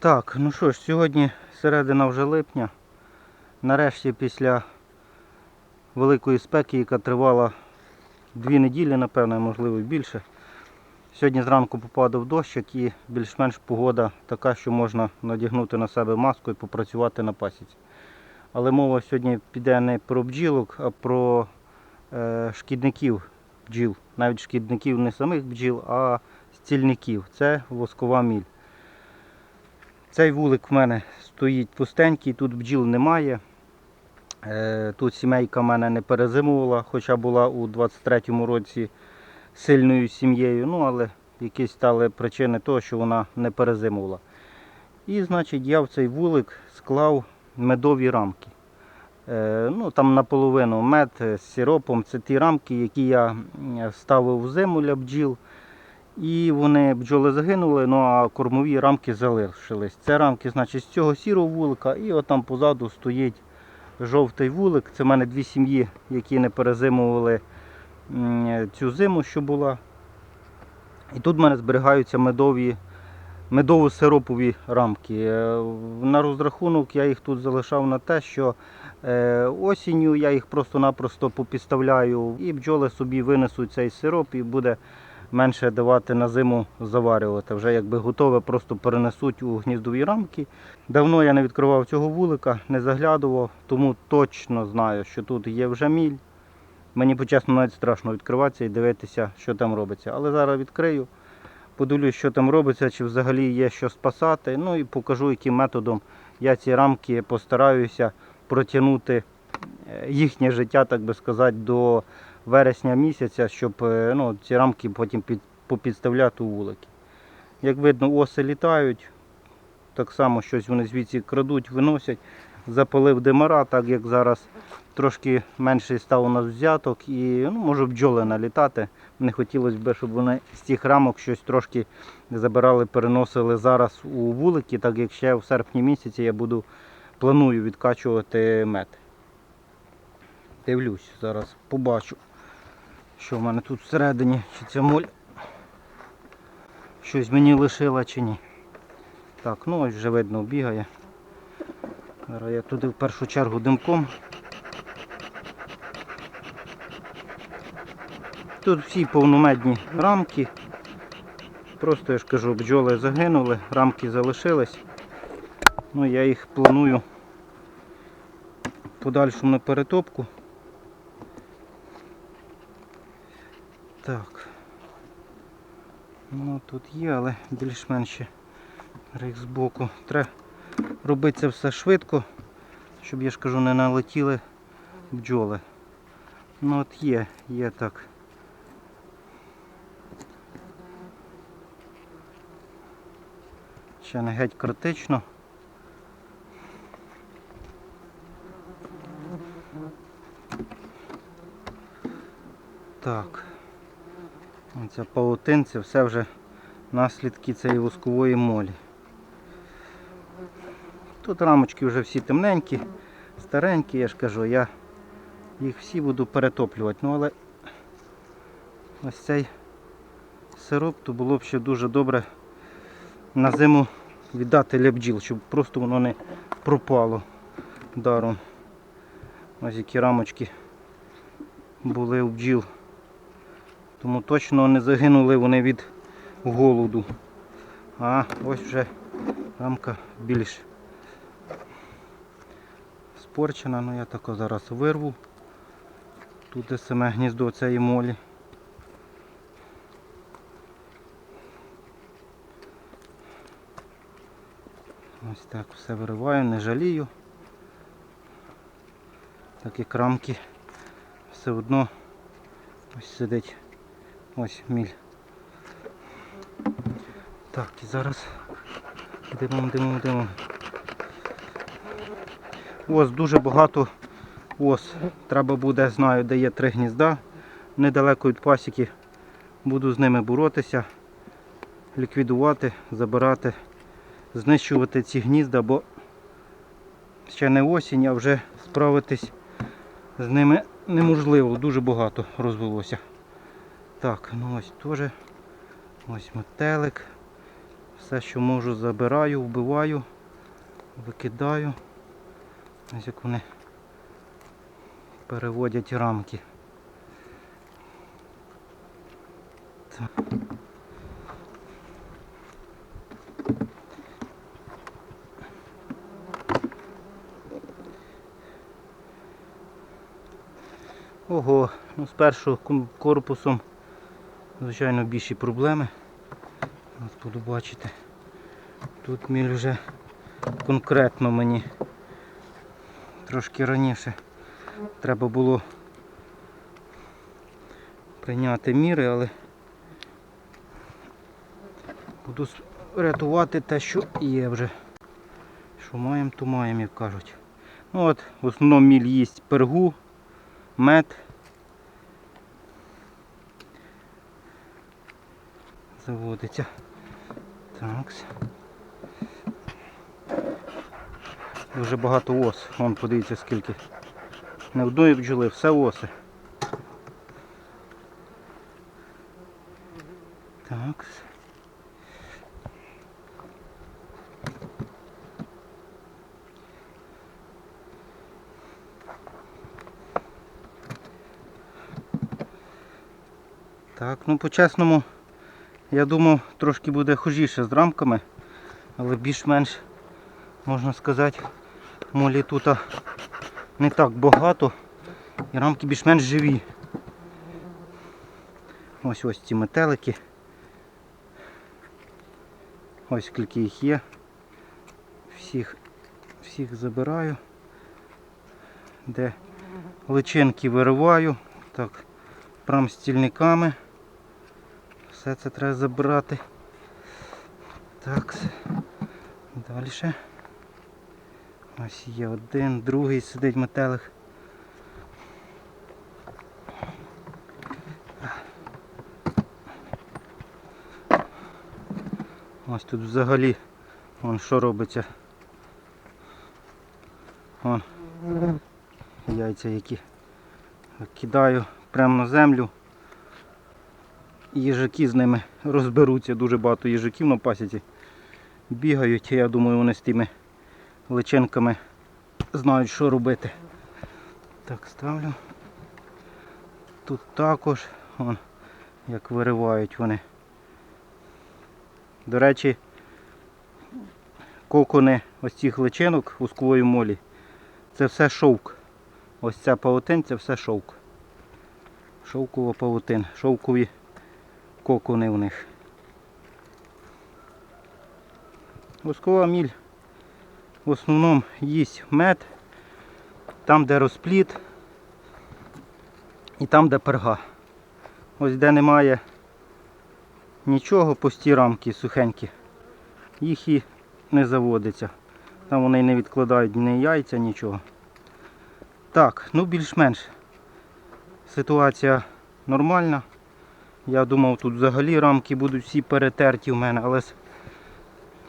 Так, ну що ж, сьогодні середина вже липня. Нарешті після великої спеки, яка тривала дві неділі, напевно, можливо більше. Сьогодні зранку попадав дощик і більш-менш погода така, що можна надягнути на себе маску і попрацювати на пасіці. Але мова сьогодні піде не про бджілок, а про е, шкідників бджіл. Навіть шкідників не самих бджіл, а стільників. Це воскова міль. Цей вулик в мене стоїть пустенький, тут бджіл немає. Е, Тут сімейка мене не перезимувала, хоча була у 23-му році сильною сім'єю, ну але якісь стали причини того, що вона не перезимувала. І значить я в цей вулик склав медові рамки. Е, Ну, там наполовину мед з сиропом. Це ті рамки, які я ставив в зиму для бджіл. І вони бджоли загинули, ну а кормові рамки залишились. Це рамки, значить, з цього сірого вулика, і отам позаду стоїть жовтий вулик. Це в мене дві сім'ї, які не перезимували цю зиму, що була. І тут в мене зберігаються медові, медово-сиропові рамки. Е, На розрахунок я їх тут залишав на те, що е, осінню я їх просто-напросто попідставляю, і бджоли собі винесуть цей сироп і буде менше давати на зиму заварювати. Вже якби готове, просто перенесуть у гніздові рамки. Давно я не відкривав цього вулика, не заглядував, тому точно знаю, що тут є вже міль. Мені почесно навіть страшно відкриватися і дивитися, що там робиться. Але зараз відкрию, подивлюсь, що там робиться, чи взагалі є що спасати. Ну і покажу, яким методом я ці рамки постараюся протягнути е, їхнє життя, так би сказати, до вересня місяця, щоб е, ну, ці рамки потім під, попідставляти у вулики. Як видно, оси літають. Так само щось вони звідси крадуть, виносять. Запалив димара, так як зараз трошки менший став у нас взяток і ну, може бджоли налітати. Не хотілося б, щоб вони з цих рамок щось трошки забирали, переносили зараз у вулики, так як ще в серпні місяці я буду планую відкачувати мед. Дивлюсь, зараз побачу, що в мене тут всередині, чи ця моль щось мені лишила чи ні. Так, ну ось вже видно бігає. Зараз я туди в першу чергу димком. Тут всі повномедні рамки. Просто я ж кажу, бджоли загинули, рамки залишились. Ну я їх планую подальшому на перетопку. Так. Ну тут є, але більш-менш ще рих збоку. Треба робити це все швидко, щоб я ж кажу, не налетіли бджоли. Ну от є, є так. Ще не геть критично. Так. Оця паутин, це все вже наслідки цієї воскової молі. Тут рамочки вже всі темненькі, старенькі, я ж кажу, я їх всі буду перетоплювати. Ну але ось цей сироп, то було б ще дуже добре на зиму віддати для бджіл, щоб просто воно не пропало даром. Ось які рамочки були у бджіл. Тому точно не загинули вони від голоду. А ось вже рамка більш спорчена, ну я тако зараз вирву. Тут саме гніздо цієї молі. Ось так все вириваю, не жалію. Так як рамки все одно ось сидить ось міль. Так, і зараз димом, димом, димом. Ось дуже багато ос. Треба буде, знаю, де є три гнізда. Недалеко від пасіки. Буду з ними боротися, ліквідувати, забирати, знищувати ці гнізда, бо ще не осінь, а вже справитись з ними неможливо, дуже багато розвелося. Так, ну ось теж. Ось метелик. Все, що можу, забираю, вбиваю, викидаю. Ось як вони переводять рамки. Так. Ого, ну спершу ком- корпусом, звичайно, більші проблеми. От буду бачити. Тут міль вже конкретно мені трошки раніше треба було прийняти міри, але буду рятувати те, що є вже. Що маємо, то маємо, як кажуть. Ну от, в основному міль їсть пергу, мед. Заводиться. Так. Дуже багато ос. Вон подивіться скільки. Не одної бджоли, все оси. Так. Так, ну по-чесному, я думав, трошки буде хужіше з рамками, але більш-менш, можна сказати, молі тут не так багато і рамки більш-менш живі. Ось ось ці метелики. Ось скільки їх є. Всіх, всіх забираю. Де личинки вириваю. Так, прям стільниками. Все це треба забирати. Так. Далі. Ось є один, другий сидить метелик. Ось тут взагалі вон що робиться. Вон яйця які кидаю прямо на землю. Їжаки з ними розберуться, дуже багато їжаків на пасіці. Бігають, я думаю, вони з тими личинками знають, що робити. Так, ставлю. Тут також, вон, як виривають вони. До речі, кокони ось цих личинок вузкової молі. Це все шовк. Ось ця павутин це все шовк. Шовкова павутин. Шовкові кокони в них. Воскова міль в основному їсть мед, там де розпліт і там де перга. Ось де немає нічого, пусті рамки сухенькі, їх і не заводиться. Там вони не відкладають ні яйця, нічого. Так, ну більш-менш ситуація нормальна. Я думав, тут взагалі рамки будуть всі перетерті в мене, але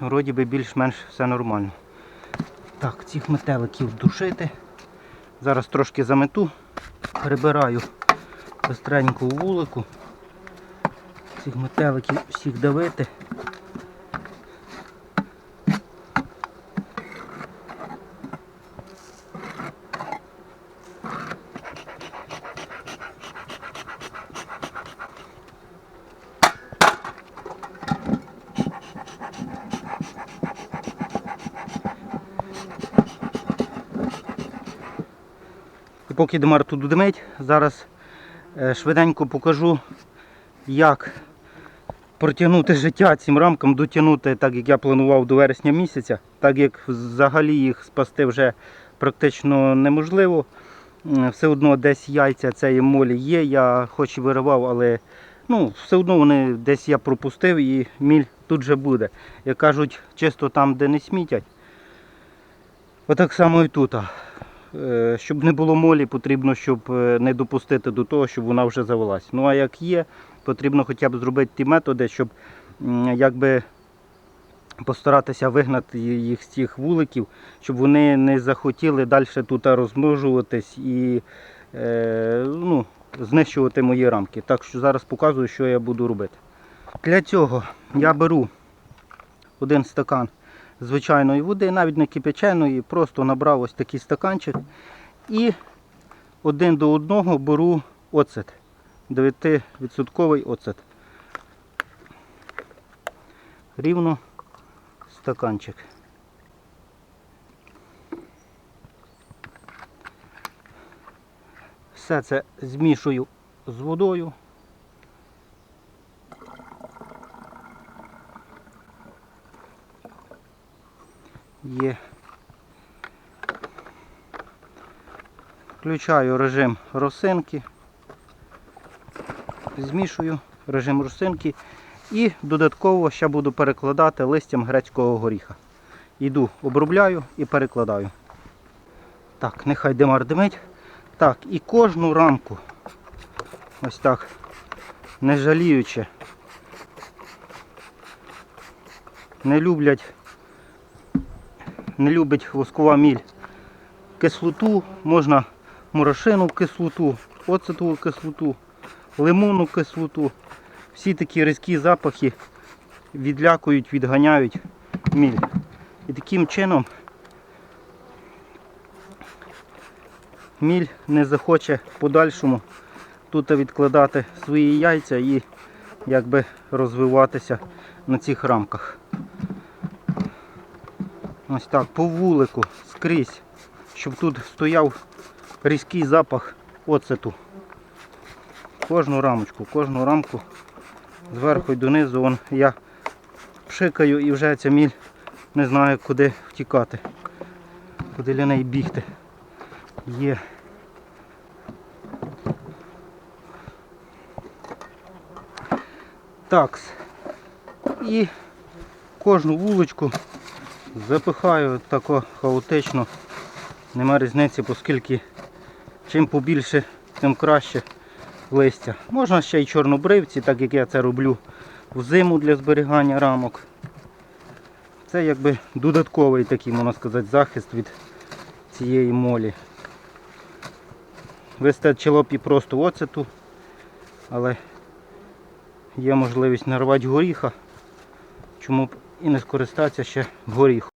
вроді би більш-менш все нормально. Так, цих метеликів душити. Зараз трошки замету, прибираю бистренько у вулику. Цих метеликів всіх давити. Поки Демар тут димить, зараз е, швиденько покажу, як протягнути життя цим рамкам, дотягнути так, як я планував до вересня місяця, так як взагалі їх спасти вже практично неможливо. Все одно десь яйця цієї молі є, я хоч і виривав, але ну, все одно вони десь я пропустив і міль тут же буде. Як кажуть, чисто там, де не смітять. Отак само і тут. Е, Щоб не було молі, потрібно, щоб е, не допустити до того, щоб вона вже завелась. Ну а як є, потрібно хоча б зробити ті методи, щоб якби постаратися вигнати їх з цих вуликів, щоб вони не захотіли далі тут розмножуватись і е, ну, знищувати мої рамки. Так що зараз показую, що я буду робити. Для цього я беру один стакан звичайної води, навіть не кипяченої, просто набрав ось такий стаканчик і один до одного беру оцет. 9% оцет. Рівно стаканчик. Все це змішую з водою. Є. Включаю режим росинки. Змішую режим росинки і додатково ще буду перекладати листям грецького горіха. Йду, обробляю і перекладаю. Так, нехай димар димить. Так, і кожну рамку, ось так, не жаліючи, не люблять, не любить воскова міль кислоту, можна морошину кислоту, оцетову кислоту, лимонну кислоту. Всі такі різкі запахи відлякують, відганяють міль. І таким чином міль не захоче подальшому тут відкладати свої яйця і якби розвиватися на цих рамках. Ось так, по вулику, скрізь, щоб тут стояв різкий запах оцету. Кожну рамочку, кожну рамку зверху й донизу вон я пшикаю і вже ця міль не знає куди втікати, куди для неї бігти. Є. Такс. І кожну вуличку запихаю тако хаотично. Нема різниці, оскільки чим побільше, тим краще листя. Можна ще й чорнобривці, так як я це роблю взиму для зберігання рамок. Це якби додатковий такий, можна сказати, захист від цієї молі. Вистачило б і просто оцету, але є можливість нарвати горіха, чому б і не скористатися ще горіхом,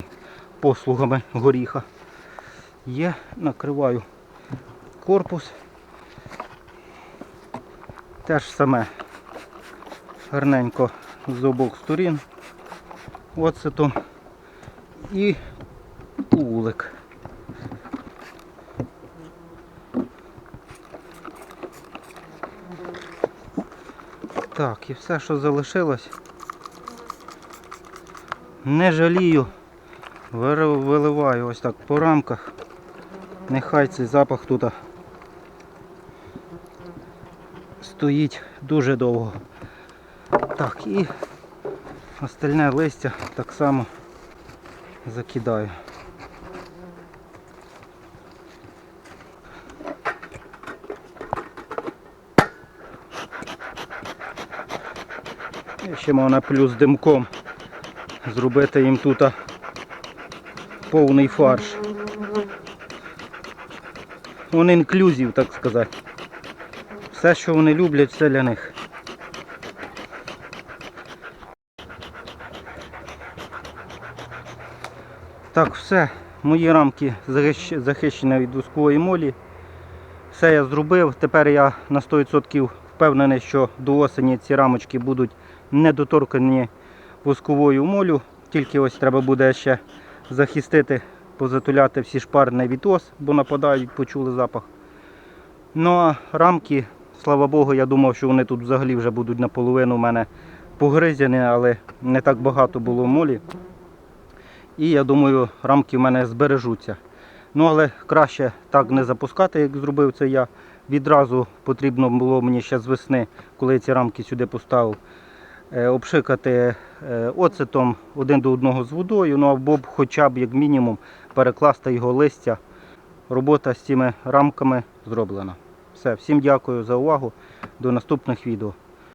послугами горіха. Є, накриваю корпус. Те ж саме гарненько з обох сторін оцетом і вулик. Так, і все, що залишилось. Не жалію, виливаю ось так по рамках. Нехай цей запах тут стоїть дуже довго. Так, і остальне листя так само закидаю. І ще можна плюс димком зробити їм тут повний фарш. Вони інклюзів, так сказати. Все, що вони люблять, все для них. Так, все. Мої рамки захищені від воскової молі. Все я зробив. Тепер я на 100% впевнений, що до осені ці рамочки будуть недоторкані восковою молю. Тільки ось треба буде ще захистити, позатуляти всі шпарни від ос, бо нападають, почули запах. Ну а рамки, слава Богу, я думав, що вони тут взагалі вже будуть наполовину у мене погризяні, але не так багато було молі. І я думаю, рамки в мене збережуться. Ну але краще так не запускати, як зробив це я. Відразу потрібно було мені ще з весни, коли я ці рамки сюди поставив, обшикати е, оцетом один до одного з водою, ну або б хоча б як мінімум перекласти його листя. Робота з цими рамками зроблена. Все, всім дякую за увагу. До наступних відео.